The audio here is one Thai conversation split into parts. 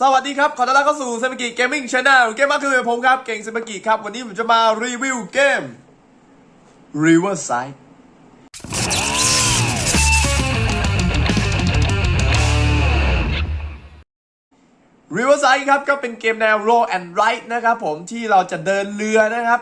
สวัสดีครับ ขอต้อนรับเข้าสู่เซมิกิเกมมิ่งชาแนลเกมมาคือผมครับ เก่งเซมิกิครับ วันนี้ผมจะมารีวิวเกม Riverside Riverside ครับก็เป็นเกมแนว roll and write นะครับผมที่เราจะเดินเรือนะครับ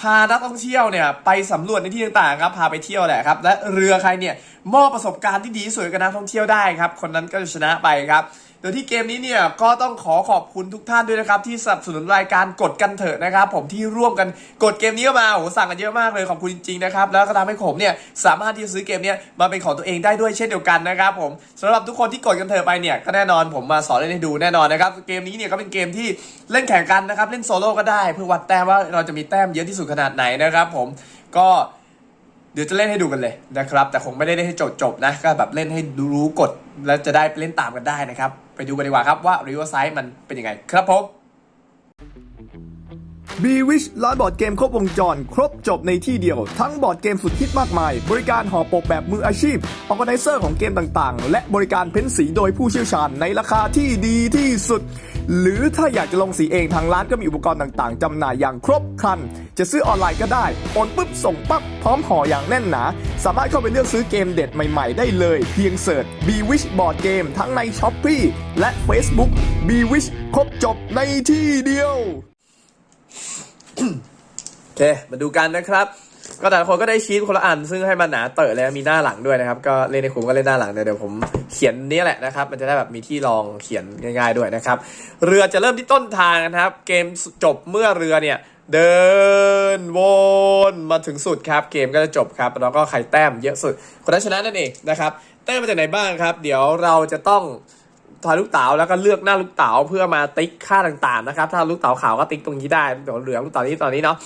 พานักท่องเที่ยวเนี่ยไปสำรวจในที่ต่างๆครับพาไปเที่ยวแหละครับ และเรือใครเนี่ยมอบประสบการณ์ที่ดีที่สุดกับนักท่องเที่ยวได้ครับ คนนั้นก็จะชนะไปครับ โดยที่เกมนี้เนี่ยก็ต้องขอขอบคุณทุกท่านด้วยนะครับ ที่สนับสนุนรายการกดกันเถอะนะครับ ผมที่ร่วมกันกดเกมนี้เข้ามาโอ้โหสั่งกันเยอะมากเลยขอบคุณจริงๆนะครับแล้วก็ทำให้ผมเนี่ยสามารถที่จะซื้อเกมเนี้ยมาเป็นของตัวเองได้ด้วยเช่นเดียวกันนะครับผมสำหรับทุกคนที่กดกันเถอะไปเนี่ยก็แน่นอนผมมาสอนเล่นให้ดูแน่นอนนะครับเกมนี้เนี่ยก็เป็นเกมที่เล่นแข่งกันนะครับเล่นโซโล่ก็ได้ เพื่อวัดแต้มว่าเราจะมีแต้มเยอะที่สุดขนาดไหนนะครับผมก็ เดี๋ยวจะเล่นให้ดูกันเลยนะครับ แต่คงไม่ได้เล่นให้จบๆนะ ก็แบบเล่นให้รู้กฎแล้วจะได้เล่นตามกันได้นะครับ ไปดูกันดีกว่าครับว่า Riverside มันเป็นยังไงครับผม b w i s h ร้านบอร์ดเกมครบวงจร ครบจบในที่เดียว ทั้งบอร์ดเกมสุดฮิตมากมาย บริการห่อปกแบบมืออาชีพออ g a แก z เซอร์ของเกมต่างๆ และบริการเพ้นสีโดยผู้เชี่ยวชาญในราคาที่ดีที่สุด หรือถ้าอยากจะลงสีเองทางร้านก็มีอุปกรณ์ต่างๆจำหน่ายอย่างครบครัน จะซื้อออนไลน์ก็ได้โอนปุ๊บส่งปั๊บพร้อมห่ออย่างแน่นหนา สามารถเข้าไปเลือกซื้อเกมเด็ดใหม่ๆ ได้เลย เพียงเสิร์ช b w i s h บอร์ดเกมทั้งใน s h อ p e e และ Facebook b w i s h ครบจบในที่เดียวโอเคมาดูกันนะครับ ก็แต่ละคนก็ได้ชีตคนละอัน ซึ่งให้มันหนาเตอะแล้วมีหน้าหลังด้วยนะครับ ก็เล่นในคุมก็เล่นหน้าหลังเดี๋ยวเดี๋ยวผมเขียนนี้แหละนะครับ มันจะได้แบบมีที่รองเขียนง่าย ๆด้วยนะครับ เรือจะเริ่มที่ต้นทางนะครับ เกมจบเมื่อเรือเนี่ยเดินวนมาถึงสุดครับเกมก็จะจบครับ แล้วก็ใครแต้มเยอะสุด คนนั้นชนะนั่นเองนะครับแต้มมาจากไหนบ้างครับ เดี๋ยวเราจะต้องทอยลูกเต๋าแล้วก็เลือกหน้าลูกเต๋าเพื่อมาติ๊กค่าต่างๆนะครับ ถ้าลูกเต๋าขาวก็ติ๊กตรงนี้ได้เดี๋ยวเหลืองลูกเต๋านี้ตอนนี้เนาะ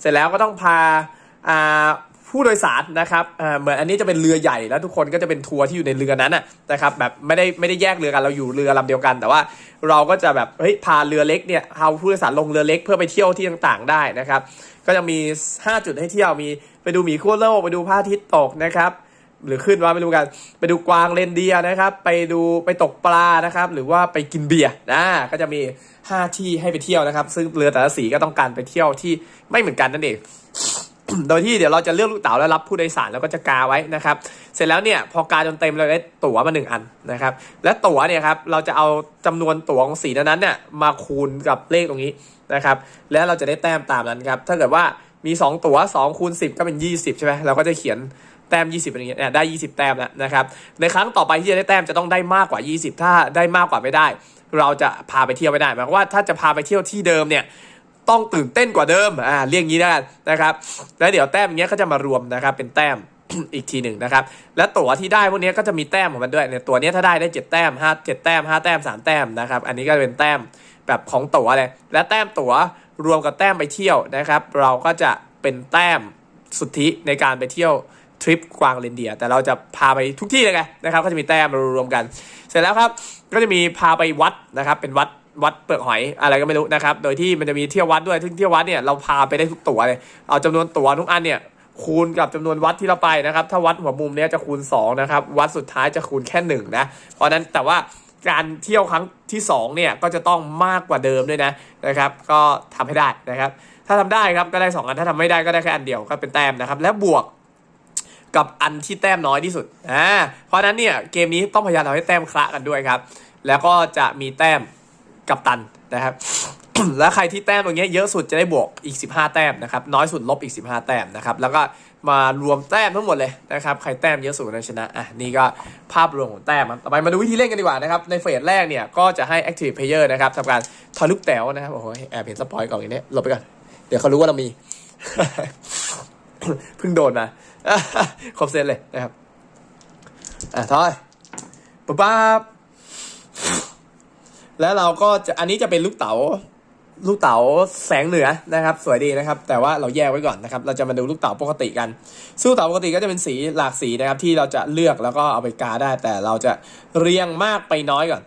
เสร็จแล้วก็ต้องพา ผู้โดยสารนะครับเหมือนอันนี้จะเป็นเรือใหญ่แล้วทุกคนก็จะเป็นทัวร์ที่อยู่ในเรือนั้นนะครับแบบไม่ได้ไม่ได้แยกเรือกันเราอยู่เรือลำเดียวกัน แต่ว่าเราก็จะแบบเฮ้ยพาเรือเล็กเนี่ยเอาผู้โดยสารลงเรือเล็กเพื่อไปเที่ยวที่ต่างๆได้นะครับ ก็จะมี 5 จุดให้เที่ยวมีไปดูหมีขั้วโลกไปดูพระอาทิตย์ตกนะครับหรือขึ้นว่าไม่รู้กัน ไปดูกวางเรนเดียร์นะครับ ไปดูไปตกปลานะครับ หรือว่าไปกินเบียร์นะก็จะมี 5 ที่ให้ไปเที่ยวนะครับ ซึ่งเรือแต่ละสีก็ต้องการไปเที่ยวที่ไม่เหมือนกันนั่นเอง โดยที่เดี๋ยวเราจะเลือกลูกเต๋าแล้วรับผู้โดยสารแล้วก็จะกาไว้นะครับ เสร็จแล้วเนี่ยพอกาจนเต็มเราได้ตั๋วมาหนึ่งอันนะครับ และตั๋วเนี่ยครับเราจะเอาจำนวนตั๋วของสีนั้นเนี่ยมาคูณกับเลขตรงนี้นะครับ แล้วเราจะได้แต้มตามนั้นครับ ถ้าเกิดว่ามี 2 ตั๋ว2คูณ10 ก็เป็น 20 ใช่ไหมเราก็จะเขียนแต้ม 20เป็นอย่างเงี้ยเนี่ยได้ 20 แต้มแล้วนะครับ ในครั้งต่อไปที่จะได้แต้มจะต้องได้มากกว่า 20 ถ้าได้มากกว่าไม่ได้ เราจะพาไปเที่ยวไม่ได้หมายความว่าถ้าจะพาไปเที่ยวที่เดิมเนี่ย ต้องตื่นเต้นกว่าเดิมอ่าเรียกงี้ได้นะครับ แล้วเดี๋ยวแต้มอย่างเงี้ยก็จะมารวมนะครับเป็นแต้มอีกทีหนึ่งนะครับ และตั๋วที่ได้พวกเนี้ยก็จะมีแต้มของมันด้วยเนี่ยตัวเนี้ยถ้าได้ได้เจ็ดแต้มห้าเจ็ดแต้มห้าแต้มสามแต้มนะครับ อันนี้ก็เป็นแต้มแบบของตั๋วเลยและแต้มตั๋วรวมกับแต้มไปเที่ยวนะครับ เราก็จะเป็นแต้มสุทธิในการไปเที่ยวทริปกวางเรนเดีย แต่เราจะพาไปทุกที่เลยไงนะครับ ก็จะมีแต้มรวมกัน เสร็จแล้วครับก็จะมีพาไปวัดนะครับเป็นวัด วัดเปลือกหอยอะไรก็ไม่รู้นะครับ โดยที่มันจะมีเที่ยววัดด้วยซึ่งเที่ยววัดเนี่ยเราพาไปได้ทุกตัวเลย เอาจำนวนตัวทุกอันเนี่ยคูณกับจำนวนวัดที่เราไปนะครับ ถ้าวัดหัวมุมเนี่ยจะคูณ 2 นะครับ วัดสุดท้ายจะคูณแค่1นะ เพราะนั้นแต่ว่าการเที่ยวครั้งที่2เนี่ยก็จะต้องมากกว่าเดิมด้วยนะนะครับ ก็ทำให้ได้นะครับ ถ้าทำได้ครับก็ได้ 2 อัน ถ้าทำไม่ได้ก็ได้แค่อันเดียวก็เป็นแต้มนะครับ และบวกกับอันที่แต้มน้อยที่สุดอ่าเพราะฉะนั้นเนี่ยเกมนี้ต้องพยายามทำให้แต้มคละกันด้วยครับ แล้วก็จะมีแต้ม กับตันนะครับ และใครที่แต้มตรงนี้เยอะสุดจะได้บวกอีก 15 แต้มนะครับ น้อยสุดลบอีก 15 แต้มนะครับ แล้วก็มารวมแต้มทั้งหมดเลยนะครับ ใครแต้มเยอะสุดนั้นชนะ อะ นี่ก็ภาพรวมของแต้มครับ ต่อไปมาดูวิธีเล่นกันดีกว่านะครับ ในเฟสแรกเนี่ย ก็จะให้ active player นะครับทำการทอลูกแต๋วนะครับ โอ้โห แอบเห็นสปอยก่อนอย่างนี้หลบไปก่อน เดี๋ยวเขารู้ว่าเรามี เพิ่งโดนมาครบเซตเลยนะครับ อะทอยป๊บป๊บ แล้วเราก็จะอันนี้จะเป็นลูกเต๋าลูกเต๋าแสงเหนือนะครับ สวยดีนะครับ แต่ว่าเราแยกไว้ก่อนนะครับ เราจะมาดูลูกเต๋าปกติกันซึ่งลูกเต๋าปกติก็จะเป็นสีหลากสีนะครับ ที่เราจะเลือกแล้วก็เอาไปกาได้ แต่เราจะเรียงมากไปน้อยก่อน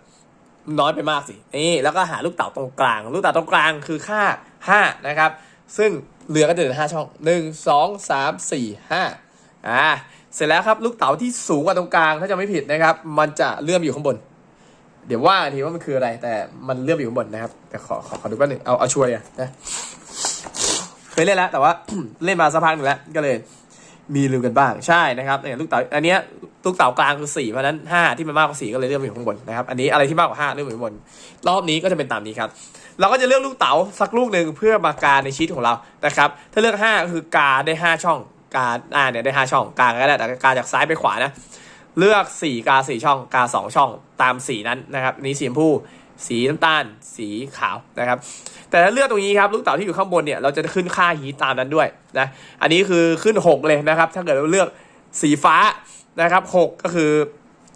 น้อยไปมากสินี่แล้วก็หาลูกเต๋าตรงกลาง ลูกเต๋าตรงกลางคือค่า 5 นะครับ ซึ่งเรือก็จะเดินห้าช่อง1 2 3 4 5อ่าเสร็จแล้วครับลูกเต๋าที่สูงกว่าตรงกลางถ้าจะไม่ผิดนะครับ มันจะเลื่อมอยู่ข้างบน เดี๋ยวว่าทีว่ามันคืออะไร แต่มันเลื่อนไปอยู่ข้างบนนะครับ แต่ขอขอขอดูแป๊บนึงเอาเอาชัวร์เลยนะเคยเล่นแล้ว แต่ว่า เล่นมาสักพักหนึ่งแล้ว ก็เลย มีลืมกันบ้างใช่นะครับเนี่ยลูกเต๋าอันเนี้ยลูกเต๋ากลางคือสี่เพราะนั้นห้าที่มันมากกว่าสี่ก็เลยเลื่อนไปอยู่ข้างบนนะครับอันนี้อะไรที่มากกว่าห้าเลื่อนไปอยู่ข้างบนรอบนี้ก็จะเป็นตามนี้ครับ เราก็จะเลือกลูกเต๋าสักลูกหนึ่งเพื่อมาการในชีตของเรานะครับถ้าเลือกห้าก็คือกาได้ห้าช่องกาอ่าเนี่ยได้ห้าช่องกาก็ได้แต่กาจากซ้ายไปขวานะ เลือกสีกาสี่ช่อง กาสองช่องตามสีนั้นนะครับนี้สีชมพูสีน้ำตาล สีขาวนะครับ แต่ถ้าเลือกตรงนี้ครับ ลูกเต๋าที่อยู่ข้างบนเนี่ยเราจะขึ้นค่าฮีทตามนั้นด้วยนะอันนี้คือขึ้น 6 เลยนะครับ ถ้าเกิดเราเลือกสีฟ้านะครับ 6 ก็คือ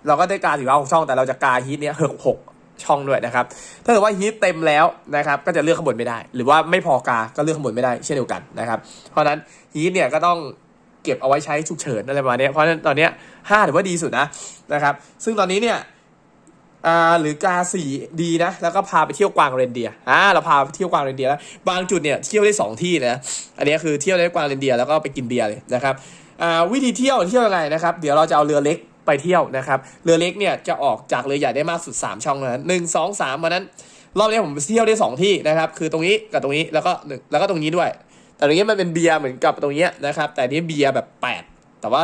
เราก็ได้กาสีฟ้าหกช่อง แต่เราจะกาฮีทเนี่ยหกหกช่องด้วยนะครับ ถ้าเกิดว่าฮีทเต็มแล้วนะครับ ก็จะเลือกข้างบนไม่ได้ หรือว่าไม่พอกา ก็เลือกข้างบนไม่ได้เช่นเดียวกันนะครับ เพราะฉะนั้นฮีทเนี่ยก็ต้อง เก็บเอาไว้ใช้ฉุกเฉินอะไรประมาณนี้เพราะฉะนั้นตอนนี้ห้าถือว่าดีสุดนะนะครับ ซึ่งตอนนี้เนี่ยหรือกาสีดีนะ แล้วก็พาไปเที่ยวกวางเรนเดียอ่าเราพาไปเที่ยวกวางเรนเดียแล้วบางจุดเนี่ยเที่ยวได้สองที่นะอันนี้คือเที่ยวได้กวางเรนเดียแล้วก็ไปกินเบียร์เลยนะครับวิธีเที่ยวเที่ยวยังไงนะครับเดี๋ยวเราจะเอาเรือเล็กไปเที่ยวนะครับเรือเล็กเนี่ยจะออกจากเรือใหญ่ได้มากสุด 3 ช่องนะหนึ่งสองสามวันนั้นรอบนี้ผมเที่ยวได้สองที่นะครับคือตรงนี้กับตรงนี้แล้วก็แล้วก็ตรงนี้ด้วย แต่ตรงนี้มันเป็นเบียร์เหมือนกับตรงเนี้ยนะครับ แต่นี้เบียร์แบบแปดแต่ว่า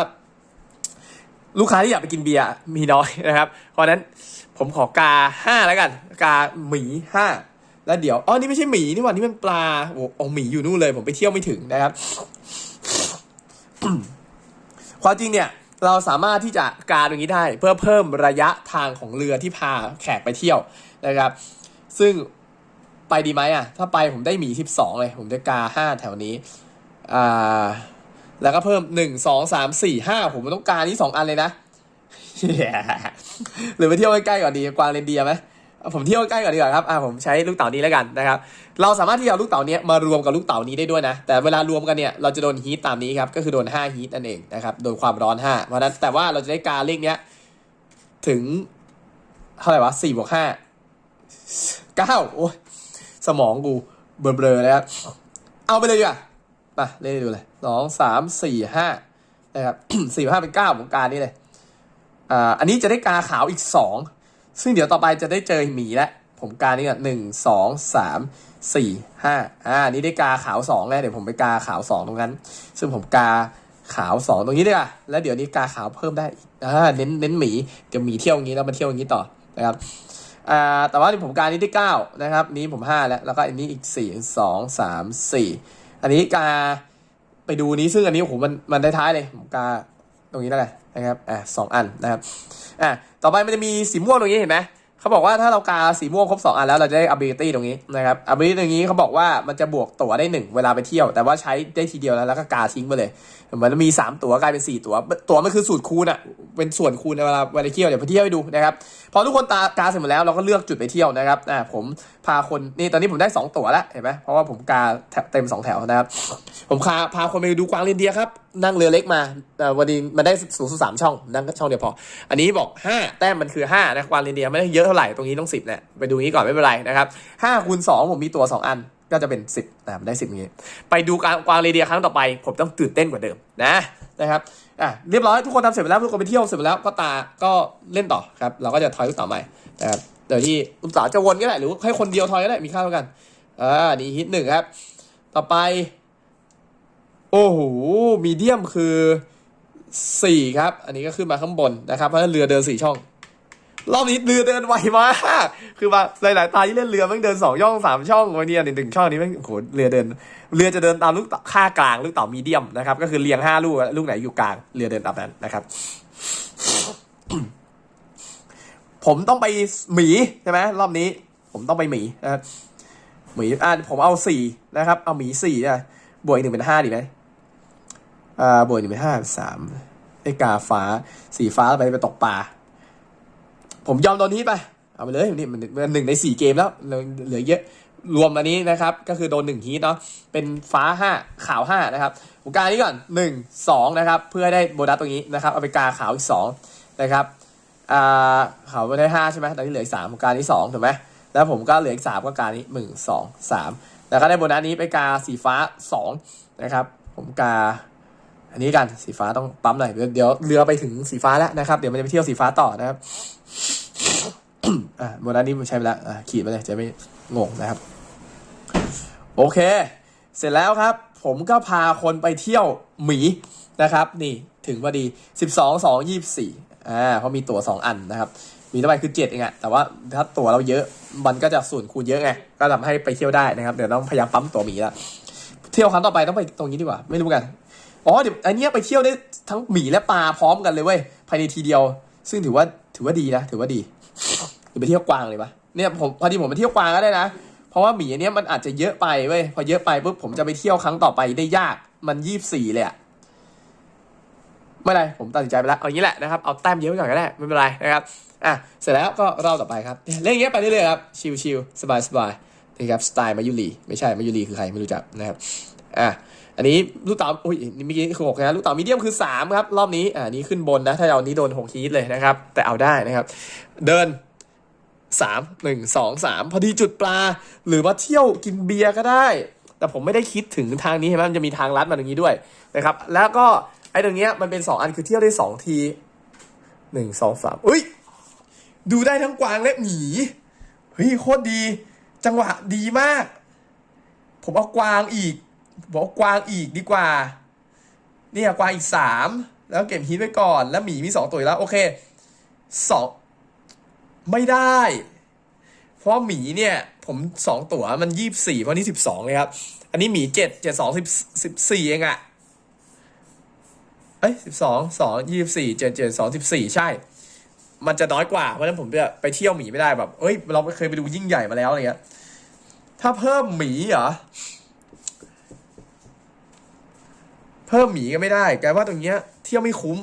ลูกค้าที่อยากไปกินเบียร์มีน้อยนะครับ เพราะนั้นผมขอกาห้าแล้วกัน กาหมีห้าแล้วเดี๋ยวอ๋อนี่ไม่ใช่หมีนี่หว่านี่มันปลาโอ้โอหมีอยู่นู่นเลย ผมไปเที่ยวไม่ถึงนะครับความจริงเนี่ยเราสามารถที่จะกาตรงนี้ได้ เพื่อเพิ่มระยะทางของเรือที่พาแขกไปเที่ยวนะครับ ซึ่ง ไปดีไหมอะ ถ้าไปผมได้หมีสิบสองเลย ผมจะกาห้าแถวนี้ อ่า แล้วก็เพิ่มหนึ่งสองสามสี่ห้าผมต้องการนี้สองอันเลยนะ หรือไปเที่ยวใกล้ๆก่อนดีกวางเรนเดียร์ไหมผมเที่ยวใกล้ก่อนดีกว่าครับ อ่าผมใช้ลูกเต๋านี้แล้วกันนะครับ เราสามารถที่จะลูกเต๋านี้มารวมกับลูกเต๋านี้ได้ด้วยนะ แต่เวลารวมกันเนี่ยเราจะโดนฮีทตามนี้ครับ ก็คือโดน5ฮีทนั่นเองนะครับ โดนความร้อน5เพราะฉะนั้นแต่ว่าเราจะได้การเลขเนี้ยถึงเท่าไหร่วะ4บวก5 9โอ้ย สมองกูเบลอๆเลยครับเอาไปเลยดีกว่ามาเล่นดูเลยสองสามสี่ห้านะครับสี่ห้าเป็นเก้าของการนี้เลยอ่าอันนี้จะได้กาขาวอีกสองซึ่งเดี๋ยวต่อไปจะได้เจอหมีแล้วผมกานี่ก่อนหนึ่งสองสามสี่ห้าอ่านี้ได้กาขาวสองแล้วเดี๋ยวผมไปกาขาวสองตรงนั้น ซึ่งผมกาขาวสองตรงนี้ดีกว่าแล้วเดี๋ยวนี้กาขาวเพิ่มได้อ่าเน้นเน้นหมีเดี๋ยวหมีเที่ยวอย่างนี้แล้วมาเที่ยวอย่างนี้ต่อนะครับ อ่าแต่ว่าที่ผมการนี้ได้เก้านะครับ นี้ผมห้าแล้ว แล้วก็อันนี้อีกสี่สองสามสี่อันนี้กาไปดูนี้ซึ่งอันนี้โอ้โหมันมันท้ายเลยผมกาตรงนี้แล้วกันนะครับอ่าสองอันนะครับอ่าต่อไปมันจะมีสีม่วงตรงนี้เห็นไหมเขาบอกว่าถ้าเรากาสีม่วงครบสองอันแล้วเราจะได้ ability ตรงนี้นะครับ ability ตรงนี้เขาบอกว่ามันจะบวกตั๋วได้หนึ่งเวลาไปเที่ยว แต่ว่าใช้ได้ทีเดียวแล้วแล้วก็กาทิ้งไปเลย มือนมีสามตัวกลายเป็นสี่ตัว ตัวมันคือสูตรคูณอะเป็นส่วนคูณในเวลาไปเที่ยวเดี๋ยวไปเที่ยวให้ดูนะครับพอทุกคนตากาเสร็จหมดแล้วเราก็เลือกจุดไปเที่ยวนะครับอ่าผมพาคนนี่ตอนนี้ผมได้ 2 ตั๋วแล้วเห็นไหมเพราะว่าผมกาเต็ม 2 แถวนะครับผมพาพาคนไปดูกวางเรนเดียครับนั่งเรือเล็กมาแต่วันนี้มันได้สูงสุดสามช่องนั่งช่องเดียวพอ อันนี้บอก 5 แต้มมันคือ5นะกวางเรนเดียไม่ได้เยอะเท่าไหร่ตรงนี้ต้อง10เนี่ยไปดูนี้ก่อนไม่เป็นไรนะครับ5คูณ2ผมมีตั๋ว2 อัน ก็จะเป็น 10นะผมได้ 10อย่างงี้ไปดูการกวางเรเดียครั้งต่อไป ผมต้องตื่นเต้นกว่าเดิมนะนะครับอะเรียบร้อยทุกคนทำเสร็จไปแล้วทุกคนไปเที่ยวเสร็จไปแล้วก็ตาก็เล่นต่อครับเราก็จะทอยลูกเต๋าใหม่นะครับเดี๋ยวที่ลูกเต๋าจะวนก็ได้หรือให้คนเดียวทอยก็ได้มีค่าเท่ากันอ่านี่ฮิตหนึ่งครับ ต่อไป โอ้โหมีเดียมคือสี่ครับ อันนี้ก็ขึ้นมาข้างบนนะครับเพราะเรือเดินสี่ช่อง รอบนี้เรือเดินไวมากคือว่าหลายๆตาที่เล่นเรือมันเดินสองช่องสามช่องวันนี้หนึ่งช่องนี้มันโหเรือเดิน เรือจะเดินตามลูกต่ากลางลูกเต๋ามีเดียมนะครับ ก็คือเรียงห้าลูกลูกไหนอยู่กลางเรือเดินตามนั้นนะครับ ผมต้องไปหมีใช่ไหมรอบนี้ ผมต้องไปหมีนะครับหมีอ่าผมเอาสี่นะครับ เอาหมีสี่นะบวกอีกหนึ่งเป็นห้าดีไหมอ่าบวกหนึ่งเป็นห้าสามไอ้กาฟ้า สีฟ้าไปไปตกปลา ผมยอมโดนฮีทไป เอาไปเลยนี่มันมันหนึ่งในสี่เกมแล้วเหลือเยอะรวมอันนี้นะครับ ก็คือโดนหนึ่งฮีทเนาะเป็นฟ้าห้าขาวห้านะครับผมกานี้ก่อนหนึ่งสองนะครับ เพื่อได้โบนัสตรงนี้นะครับเอาไปกาขาวอีกสองนะครับอ่าขาวไปได้ห้าใช่ไหมตอนนี้เหลืออีกสามผมกานี้สองถูกไหมแล้วผมก็เหลืออีกสามก็กานี้หนึ่งสองสามแล้วก็ได้โบนัสนี้ไปกาสีฟ้าสองนะครับ ผมกา อันนี้กันสีฟ้าต้องปั๊มหน่อยเดี๋ยเดี๋ยวเรือไปถึงสีฟ้าแล้วนะครับ เดี๋ยวมันจะไปเที่ยวสีฟ้าต่อนะครับ อ่าโมนัสนี้ผมใช้ไปแล้วอ่าขีดไปเลยจะไม่งงนะครับ โอเค เสร็จแล้วครับ ผมก็พาคนไปเที่ยวหมีนะครับ นี่ถึงพอดี 12 2 24อ่าเพราะมีตั๋ว2 อันนะครับ มีเท่าไหร่คือ 7เองอะแต่ว่าถ้าตั๋วเราเยอะมันก็จะส่วนคูณเยอะไงก็ทำให้ไปเที่ยวได้นะครับเดี๋ยวต้องพยายามปั๊มตั๋วหมีละเที่ยวครั้งต่อไปต้องไปตรงนี้ดีกว่า ไม่รู้กันอ๋อเดี๋ยวอันเนี้ยไปเที่ยวได้ทั้งหมีและปลาพร้อมกันเลยเว้ยภายในทีเดียว ซึ่งถือว่า ถือว่าดีนะ ถือว่าดีหรือไปเที่ยวกวางเลยปะเนี่ยผมพอดีผมไปเที่ยวกวางก็ได้นะ เพราะว่าหมีอันเนี้ยมันอาจจะเยอะไปเว้ย พอเยอะไปปุ๊บผมจะไปเที่ยวครั้งต่อไปได้ยาก มันยี่สิบสี่เลยอะไม่เป็นไร ผมตัดสินใจไปแล้ว เอางี้แหละนะครับ เอาแต้มเยอะไปก่อนก็ได้ ไม่เป็นไรนะครับ อะ เสร็จแล้วก็รอบต่อไปครับ เล่นอย่างเงี้ยไปเรื่อยๆครับ ชิลๆ สบายๆ นะครับ สไตล์มายุรี ไม่ใช่มายุรีคือใครไม่รู้จักนะครับ อะ อันนี้ลูกเต๋าอุ้ยนี่เมื่อกี้คือหกนะลูกเต๋ามีเดียมคือสามครับ รอบนี้อ่านี้ขึ้นบนนะ ถ้าเอานี้โดนหกฮีทเลยนะครับ แต่เอาได้นะครับ เดินสามหนึ่งสองสามพอดีจุดปลา หรือว่าเที่ยวกินเบียร์ก็ได้ แต่ผมไม่ได้คิดถึงทางนี้เห็นไหมมันจะมีทางลัดมาตรงนี้ด้วยนะครับ แล้วก็ไอ้ตรงเนี้ยมันเป็นสองอันคือเที่ยวได้สองทีหนึ่งสองสามอุ้ยดูได้ทั้งกวางและหมีเฮ้ยโคตรดี จังหวะดีมาก ผมเอากวางอีก ผมเอากวางอีกดีกว่า เนี่ยกวางอีกสามแล้วเก็บฮิตไว้ก่อน แล้วหมีมีสองตัวแล้ว โอเคสองไม่ได้ เพราะหมีเนี่ย ผมสองตัวมันยี่สี่เพราะนี่สิบสองเลยครับ อันนี้หมีเจ็ดเจ็ดสองสิบสิบสี่เองอะเอ้ยสิบสองสองยี่สี่เจ็ดเจ็ดสองสิบสี่ใช่ มันจะน้อยกว่า เพราะฉะนั้นผมจะไปเที่ยวหมีไม่ได้แบบ เอ้ย เราเคยไปดูยิ่งใหญ่มาแล้วอะไรเงี้ย ถ้าเพิ่มหมีเหรอ เพิ่มหมีก็ไม่ได้กลายว่าตรงเนี้ยเที่ยวไม่คุ้ม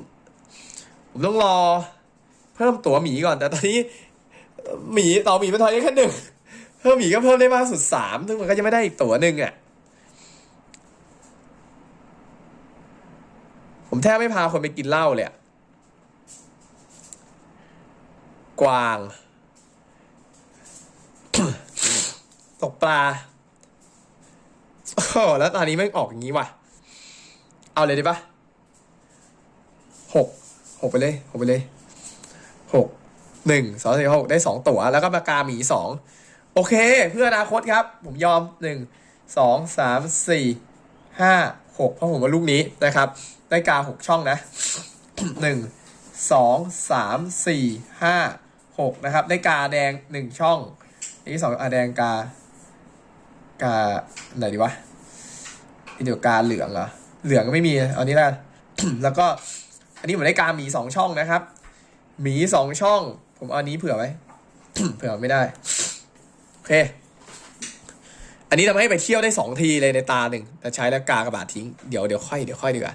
ผมต้องรอ เพิ่มตั๋วหมีก่อน แต่ตอนนี้หมีต่อหมีมันทอยได้แค่หนึ่งเพิ่มหมีก็เพิ่มได้มากสุดสามซึ่งมันก็จะไม่ได้อีกตั๋วหนึ่งอะผมแทบไม่พาคนไปกินเหล้าเลยอะกวาง ตกปลาโอ้โหแล้วตอนนี้แม่งออกอย่างนี้ว่ะ เอาเลยด้ปะหกหกไปเลยหกไปเลยหกหนึ่งสองสี่หกได้สองตั๋ว แล้วก็ปากกาหมีสองโอเค เพื่ออนาคตครับ ผมยอมหนึ่งสองสามสี่ห้าหกเพราะผมว่าลูกนี้นะครับ ได้กาหกช่องนะหนึ่งสองสามสี่ห้าหกนะครับ ได้กาแดงหนึ่งช่องอันที่สองอาแดงกากาไหนดีวะอันเดียวกาเหลืองเหรอ เหลืองก็ไม่มีเอานี้ละแล้วก็ อันนี้ผมได้กาหมีสองช่องนะครับ หมีสองช่อง ผมเอาอันนี้เผื่อไว้ เผื่อไม่ได้ โอเค อันนี้ทำให้ไปเที่ยวได้สองทีเลยในตาหนึ่งแต่ใช้แล้วกากระบาดทิ้ง เดี๋ยวเดี๋ยวค่อยเดี๋ยวค่อยดีกว่า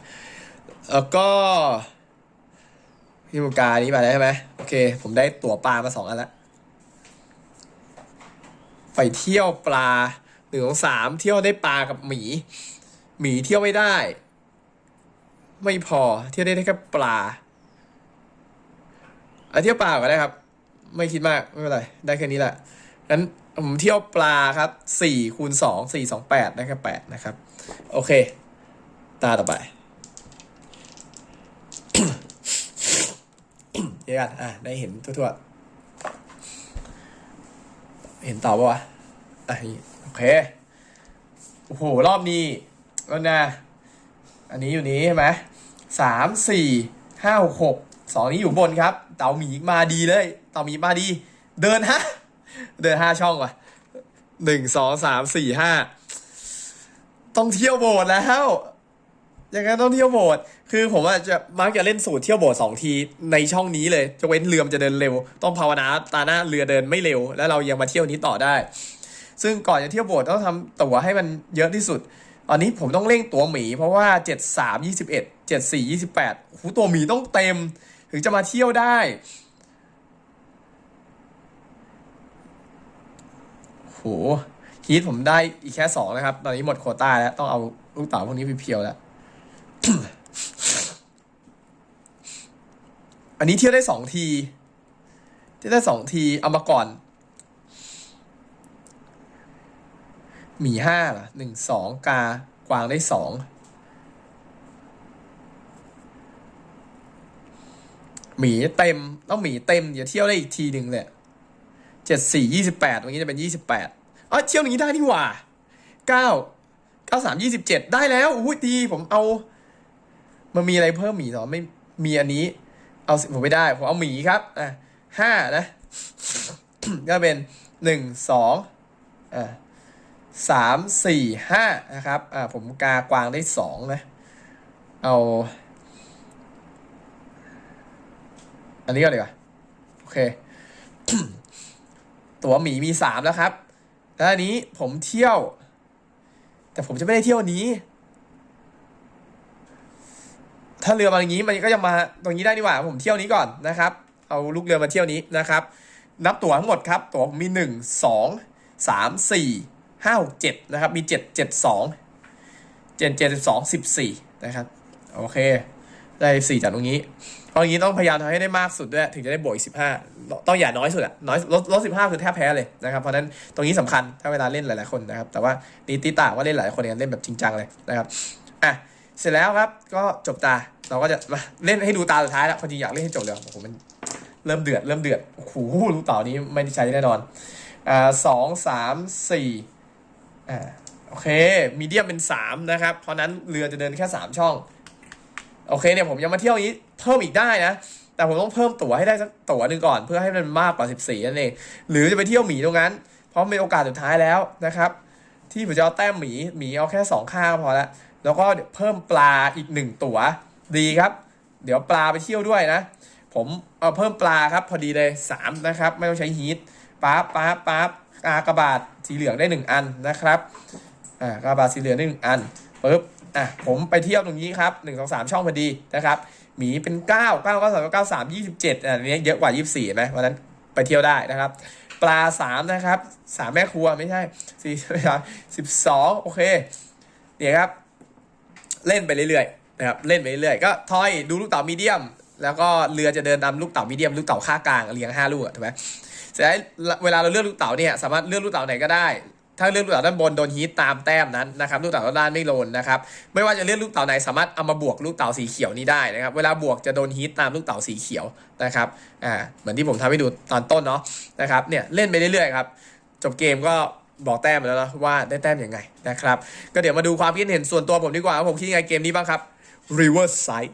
แล้วก็พี่มุกานี้มาแล้วใช่ไหมโอเค ผมได้ตั๋วปลามาสองอันล้วไปเที่ยวปลาหนึ่งของสามเที่ยวได้ปลากับหมี หมีเที่ยวไม่ได้ ไม่พอเที่ยวได้แค่ปลาเอาเที่ยวปลาก็ได้ครับ ไม่คิดมากไม่เป็นไรได้แค่นี้แหละงั้นผมเที่ยวปลาครับสี่คูณสองสี่สองแปดได้แค่แปดนะครับ โอเค ตาต่อไปเดี๋ยวกันอะได้เห็นทั่วๆ เห็นต่อปะวะอะโอเค โอ้โห รอบนี้ ก็นะอันนี้อยู่นี้ใช่ไหมสามสี่ห้าหกหกสองนี้อยู่บนครับ เต่าหมีมาดีเลยเต่าหมีมาดี เดินฮะเดินห้าช่องว่ะหนึ่งสองสามสี่ห้าต้องเที่ยวโบสถ์แล้วอย่างนั้นต้องเที่ยวโบสถ์คือผมว่าจะมักจะเล่นสูตรเที่ยวโบสถ์สองทีในช่องนี้เลยจะเว้นเรือมนจะเดินเร็ว ต้องภาวนาตาหน้าเรือเดินไม่เร็ว แล้วเรายังมาเที่ยวนี้ต่อได้ ซึ่งก่อนจะเที่ยวโบสถ์ต้องทำตั๋วให้มันเยอะที่สุด อนนี้ผมต้องเร่งตัวหมีเพราะว่า 7 3 21 7 4 28หูตัวหมีต้องเต็ม ถึงจะมาเที่ยวได้โหฮีทผมได้อีกแค่สองนะครับ ตอนนี้หมดโคต้าแล้ว ต้องเอาลูกเต๋าพวกนี้ไปเพียวแล้ว อันนี้เที่ยวได้สองที เที่ยวได้สองที เอามาก่อน หมีห้าล่ะหนึ่งสองกากวางได้สองหมีเต็มต้องหมีเต็มอย่าเที่ยวได้อีกทีหนึ่งเลยเจ็ดสี่ยี่สิบแปดตรงนี้จะเป็นยี่สิบแปดอ๋อเที่ยวอย่างนี้ได้นี่หว่าเก้าเก้าสามยี่สิบเจ็ดได้แล้วอุ้ยดีผมเอา มันมีอะไรเพิ่มหมีหรอไม่มีอันนี้ เอาผมไม่ได้ ผมเอาหมีครับอะห้านะ ก็เป็นหนึ่งสองอ่า สามสี่ห้านะครับ อ่า ผมกากวางได้สองนะ เอา อันนี้ก็เลยว่ะโอเค ตัวหมีมีสามแล้วครับ แล้วอันนี้ผมเที่ยว แต่ผมจะไม่ได้เที่ยวนี้ ถ้าเรือมาอย่างนี้มันก็จะมาตรงนี้ได้นี่หว่า ผมเที่ยวนี้ก่อนนะครับ เอาลูกเรือมาเที่ยวนี้นะครับ นับตั๋วทั้งหมดครับ ตั๋วผมมีหนึ่งสองสามสี่ ห้าหกเจ็ดนะครับ มีเจ็ดเจ็ดสองเจ็ดเจ็ดสองสิบสี่นะครับ โอเค ได้สี่จากตรงนี้เพราะอย่างนี้ต้องพยายามทำให้ได้มากสุดด้วย ถึงจะได้บวกอีกสิบห้าต้องอย่าน้อยสุดอะน้อยลดลดสิบห้าคือแทบแพ้เลยนะครับเพราะนั้นตรงนี้สำคัญถ้าเวลาเล่นหลายๆคนนะครับ แต่ว่านี่ตีต่าว่าเล่นหลายคนเนี่ยเล่นแบบจริงจังเลยนะครับอะเสร็จแล้วครับก็จบตาเราก็จะมาเล่นให้ดูตาสุดท้ายแล้วพอดีอยากเล่นให้จบเลยโอ้โหมันเริ่มเดือดเริ่มเดือดโอ้โหลูกเต่านี้ไม่ได้ใช้แน่นอนอ่าสองสามสี่ อ่าโอเคมีเดียมเป็นสามนะครับ เพราะนั้นเรือจะเดินแค่สามช่อง โอเคเนี่ยผมยังมาเที่ยวนี้เพิ่มอีกได้นะ แต่ผมต้องเพิ่มตั๋วให้ได้สักตั๋วหนึ่งก่อน เพื่อให้มันมากกว่า 14 นั่นเอง หรือจะไปเที่ยวหมีตรงนั้น เพราะเป็นโอกาสสุดท้ายแล้วนะครับ ที่ผมจะเอาแต้มหมีหมีเอาแค่สองข้างพอล้วแล้วก็เพิ่มปลาอีกหนึ่งตั๋วดีครับ เดี๋ยวปลาไปเที่ยวด้วยนะ ผมเอาเพิ่มปลาครับพอดีเลยสามนะครับ ไม่ต้องใช้ฮีทปั๊บปั๊บปั๊บ อากระบาดสีเหลืองได้หนึ่งอันนะครับอ่ากระบาดสีเหลืองได้หนึ่งอันปึ๊บอะผมไปเที่ยวตรงนี้ครับหนึ่งสองสามช่องพอดีนะครับหมีเป็นเก้าเก้าเก้าสามเก้าสามยี่สิบเจ็ดอันนี้เยอะกว่ายี่สิบสี่ไหมวันนั้นไปเที่ยวได้นะครับ ปลาสามนะครับสามแม่ครัวไม่ใช่สี่สิบสองโอเคเดี๋ยครับ เล่นไปเรื่อยๆนะครับเล่นไปเรื่อยๆก็ทอยดูลูกเต๋ามีเดียม แล้วก็เรือจะเดินนำลูกเต๋ามีเดียม ลูกเต๋าค่ากลางเรียงห้าลูกถูกไหม เสร็จแล้วเวลาเราเลือกลูกเต๋าเนี่ยสามารถเลือกลูกเต๋าไหนก็ได้ ถ้าเลือกลูกเต๋าด้านบนโดนฮีทตามแต้มนั้นนะครับลูกเต๋าด้านล่างไม่โดนนะครับไม่ว่าจะเลือกลูกเต๋าไหนสามารถเอามาบวกลูกเต๋าสีเขียวนี้ได้นะครับเวลาบวกจะโดนฮีทตามลูกเต๋าสีเขียวนะครับอ่าเหมือนที่ผมทำให้ดูตอนต้นเนาะนะครับเนี่ยเล่นไปเรื่อยๆครับจบเกมก็บอกแต้มแล้วนะว่าได้แต้มยังไงนะครับ ก็เดี๋ยวมาดูความคิดเห็นส่วนตัวผมดีกว่าว่าผมคิดยังไงเกมนี้บ้างครับ Reverse Side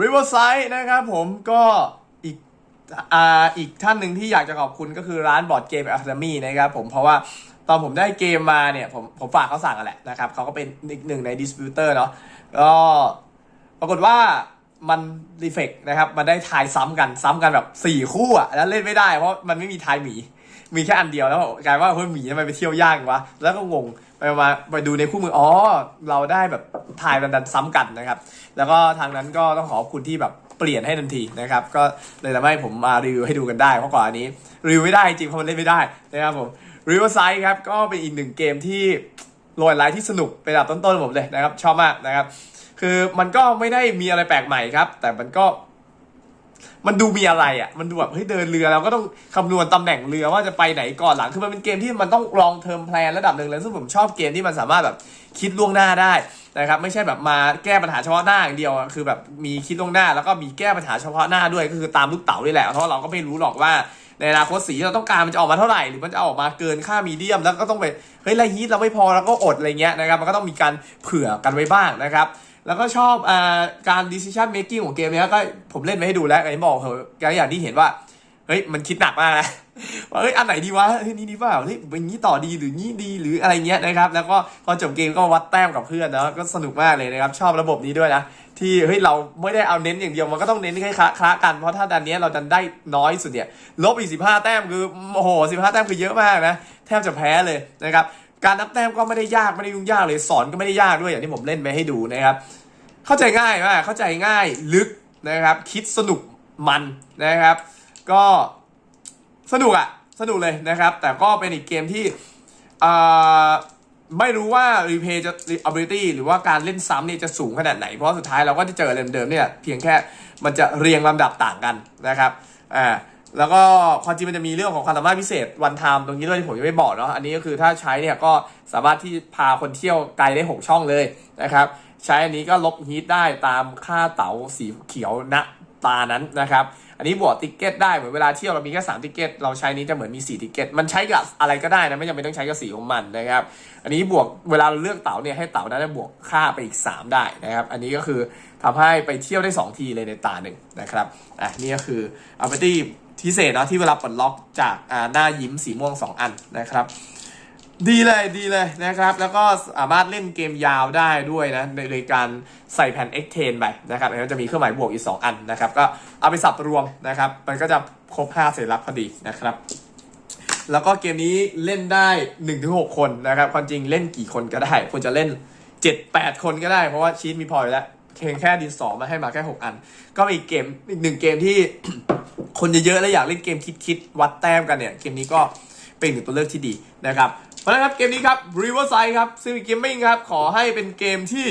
Riverside นะครับผมก็อีกอ่าอีกท่านหนึ่งที่อยากจะขอบคุณก็คือร้านบอร์ดเกม Academy นะครับผมเพราะว่าตอนผมได้เกมมาเนี่ยผมผมฝากเขาสั่งกันแหละนะครับเขาก็เป็นอีกหนึ่งในดิส t r ิ b เตอร์เนาะก็ปรากฏว่ามันรีเฟกนะครับมันได้ทายซ้ำกันซ้ำกันแบบ 4 คู่อะแล้วเล่นไม่ได้เพราะมันไม่มีทายหมี มีแค่อันเดียวแล้วกลายว่าเฮ้ยหมีทำไมไปเที่ยวยากจังวะแล้วก็งง ไปมาไปดูในคู่มืออ๋อเราได้แบบทายมันดันซ้ำกันนะครับ แล้วก็ทางนั้นก็ต้องขอบคุณที่แบบเปลี่ยนให้ทันทีนะครับ ก็เลยทำให้ผมมารีวิวให้ดูกันได้เพราะก่อนอันนี้รีวิวไม่ได้จริงเพราะมันเล่นไม่ได้นะครับผมรีวิวไซด์ครับก็เป็นอีกหนึ่งเกมที่โรยไลท์ที่สนุกเป็นอันดับต้นๆผมเลยนะครับ ชอบมากนะครับ คือมันก็ไม่ได้มีอะไรแปลกใหม่ครับ แต่มันก็ มันดูมีอะไรอะ มันดูแบบเฮ้ยเดินเรือเราก็ต้องคำนวณตำแหน่งเรือว่าจะไปไหนก่อนหลัง คือมันเป็นเกมที่มันต้องลองเทอมแพลนระดับหนึ่งเลยซึ่งผมชอบเกมที่มันสามารถแบบคิดล่วงหน้าได้นะครับไม่ใช่แบบมาแก้ปัญหาเฉพาะหน้าอย่างเดียวคือแบบมีคิดล่วงหน้า แล้วก็มีแก้ปัญหาเฉพาะหน้าด้วยก็คือตามลูกเต๋านี่แหละเพราะเราก็ไม่รู้หรอกว่าในอนาคตสีที่เราต้องการมันจะออกมาเท่าไหร่หรือมันจะออกมาเกินค่ามีเดียม แล้วก็ต้องไปเฮ้ยไรฮีทเราไม่พอเราก็อดอะไรเงี้ยนะครับมันก็ต้องมีการเผื่อกันไว้บ้างนะครับ แล้วก็ชอบอาการ decision making ของเกมเนี้ยก็ผมเล่นมาให้ดูแล้วไอ้บอกเหอะอย่างที่เห็นว่า เฮ้ย มันคิดหนักมากนะว่าเฮ้ยอันไหนดีวะเฮ้ยนี่ดีเปล่าเฮ้ยเป็นงี้ต่อดีหรืองี้ดีหรืออะไรเงี้ยนะครับ แล้วก็พอจบเกมก็วัดแต้มกับเพื่อนนะก็สนุกมากเลยนะครับ ชอบระบบนี้ด้วยนะ ที่เฮ้ยเราไม่ได้เอาเน้นอย่างเดียวมันก็ต้องเน้นให้คละคละกันเพราะถ้าดันเนี้ยเราดันได้น้อยสุดเนี่ยลบอีกสิบห้าแต้มคือโอ้โหสิบห้าแต้มคือเยอะมากนะแทบจะแพ้เลยนะครับ การนับแต้มก็ไม่ได้ยากไม่ได้ยุ่งยากเลยสอนก็ไม่ได้ยากด้วยอย่างที่ผมเล่นไปให้ดูนะครับ เข้าใจง่ายมากเข้าใจง่ายลึกนะครับ คิดสนุกมันนะครับ ก็สนุกอะสนุกเลยนะครับ แต่ก็เป็นอีกเกมที่ไม่รู้ว่า replay จะ ability หรือว่าการเล่นซ้ำเนี่ยจะสูงขนาดไหน เพราะสุดท้ายเราก็จะเจอเดิมๆเนี่ยเพียงแค่มันจะเรียงลำดับต่างกันนะครับอ่า แล้วก็ความจริงมันจะมีเรื่องของความสามารถพิเศษวันไทม์ตรงนี้ด้วยที่ผมยังไม่บอกเนาะอันนี้ก็คือถ้าใช้เนี่ยก็สามารถที่พาคนเที่ยวไกลได้ 6 ช่องเลยนะครับใช้อันนี้ก็ลบฮีทได้ตามค่าเต๋าสีเขียวณตานั้นนะครับอันนี้บวกติ๊กเก็ตได้เหมือนเวลาเที่ยวเรามีแค่3ติ๊กเก็ตเราใช้นี้จะเหมือนมี4ติ๊กเก็ตมันใช้กับอะไรก็ได้นะไม่จำเป็นต้องใช้กับสีของมันนะครับอันนี้บวกเวลาเราเลือกเต๋าเนี่ยให้เต๋านั้นบวกค่าไปอีก 3 ได้นะครับอันนี้ก็คือ ทำให้ไปเที่ยวได้ 2 ทีเลยในตาหนึ่งนะครับอะนี่ก็คืออัลเบตี้พิเศษนะที่เวลาปลดล็อกจากอ่าหน้ายิ้มสีม่วง 2 อันนะครับ ดีเลยดีเลยนะครับ แล้วก็สามารถเล่นเกมยาวได้ด้วยนะในโดยการใส่แผ่น X10 ไปนะครับแล้วจะมีเครื่องหมายบวกอีก 2 อันนะครับ ก็เอาไปสับรวมนะครับ มันก็จะครบ5เสร็จรับพอดีนะครับแล้วก็เกมนี้เล่นได้ 1-6 คนนะครับ ความจริงเล่นกี่คนก็ได้ควรจะเล่น 7-8 คนก็ได้ เพราะว่าชีตมีพออยู่แล้ว เพียงแค่ดินสอมาให้มาแค่6อัน ก็เป็นอีกเกมอีกหนึ่งเกมที่ คนเยอะๆและอยากเล่นเกมคิดๆวัดแต้มกันเนี่ยเกมนี้ก็เป็นหนึ่งตัวเลือกที่ดีนะครับเพราะฉะนั้นครับเกมนี้ครับ Riverside ครับซึ่งเกมมิ่งครับขอให้เป็นเกมที่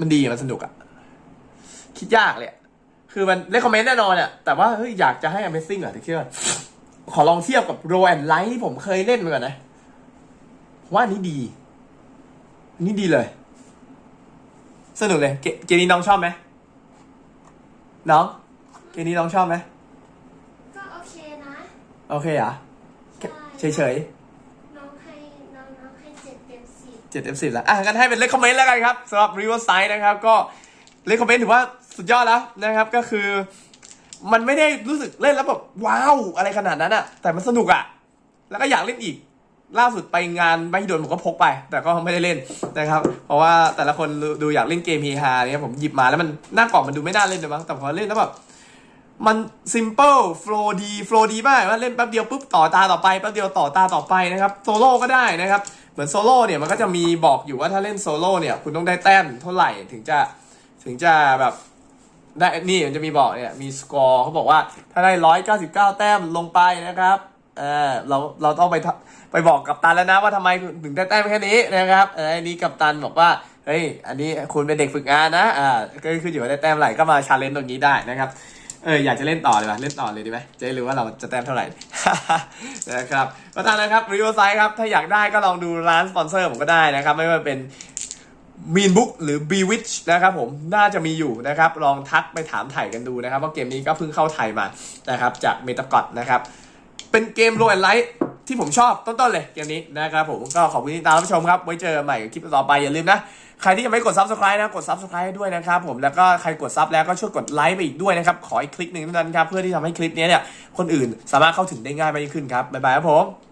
มันดีมันสนุกอะคิดยากเลยคือมันเลคคอมเมนต์แน่นอนอะแต่ว่าเฮ้ยอยากจะให้ Amazing อะแต่คิดว่าขอลองเทียบกับ Roll and Light ที่ผมเคยเล่นมาก่อนนะว่านี้ดี นนี้ดีเลย สนุกเลยเกเกมนี้น้องชอบไหมน้องเกมนี้น้องชอบไหมก็โอเคนะโอเคเหรอะใช่เฉยน้องให้น้องน้องให้เจ็ดเต็มสิบๆเจ็ดเต็มสิบแล้วอะงั้นให้เป็นเลคคอมเมนต์แล้วกันครับสำหรับ Riverside นะครับ ก็เลคคอมเมนต์ถือว่าสุดยอดแล้วนะครับก็คือ มันไม่ได้รู้สึกเล่นแล้วแบบว้าวอะไรขนาดนั้นอะแต่มันสนุกอะแล้วก็อยากเล่นอีก ล่าสุดไปงานไม่โดนผมก็พกไป แต่ก็ไม่ได้เล่นนะครับ เพราะว่าแต่ละคนดูอยากเล่นเกมฮีฮาเนี่ยผมหยิบมาแล้วมันหน้ากล่องมันดูไม่น่าเล่นเลยมั้งแต่พอเล่นแล้วแบบมัน simple flow ดี flow ดีมากว่าเล่นแป๊บเดียวปุ๊บต่อตาต่อไปแป๊บเดียวต่อตาต่อไปนะครับโซโล่ก็ได้นะครับ เหมือนโซโล่เนี่ยมันก็จะมีบอกอยู่ว่าถ้าเล่นโซโล่เนี่ยคุณต้องได้แต้มเท่าไหร่ถึงจะถึงจะแบบได้นี่มันจะมีบอกเนี่ยมีสกอร์เขาบอกว่าถ้าได้ร้อยเก้าสิบเก้าแต้มลงไปนะครับเออเราเราต้องไปท ไปบอกกับตันแล้วนะว่าทำไมถึงได้แต้มแค่นี้นะครับเอออันนี้กับตันบอกว่าเฮ้ยอันนี้คุณเป็นเด็กฝึกงานนะอ่าก็ขึ้นอยู่ว่าได้แต้มไหร่ก็มาชาเลนจ์ตรงนี้ได้นะครับเอออยากจะเล่นต่อเลยป่ะเล่นต่อเลยดีไหมจะได้รู้ว่าเราจะแต้มเท่าไหร่นะครับก็ตามนะครับรีวิวไซต์ครับถ้าอยากได้ก็ลองดูร้านสปอนเซอร์ผมก็ได้นะครับ ไม่ว่าเป็นมีนบุ๊กหรือ b w i t c h นะครับผมน่าจะมีอยู่นะครับ ลองทักไปถามถ่ายกันดูนะครับว่าเกมนี้ก็เพิ่งเข้าไทยมานะครับจากเมตากอดนะครับเป็นเกมโรแอนไลท์ ที่ผมชอบต้นๆเลยเกมนี้นะครับผมก็ขอบคุณที่ตามรับชมครับ ไว้เจอกันใหม่คลิปต่อไปอย่าลืมนะ ใครที่ยังไม่กด subscribe นะกด subscribe ด้วยนะครับผมแล้วก็ใครกดซับแล้วก็ช่วยกดไลค์ไปอีกด้วยนะครับ ขออีกคลิกหนึ่งเท่านั้นครับเพื่อที่ทำให้คลิปนี้เนี่ยคนอื่นสามารถเข้าถึงได้ง่ายมากยิ่งขึ้นครับบ๊ายบายครับผม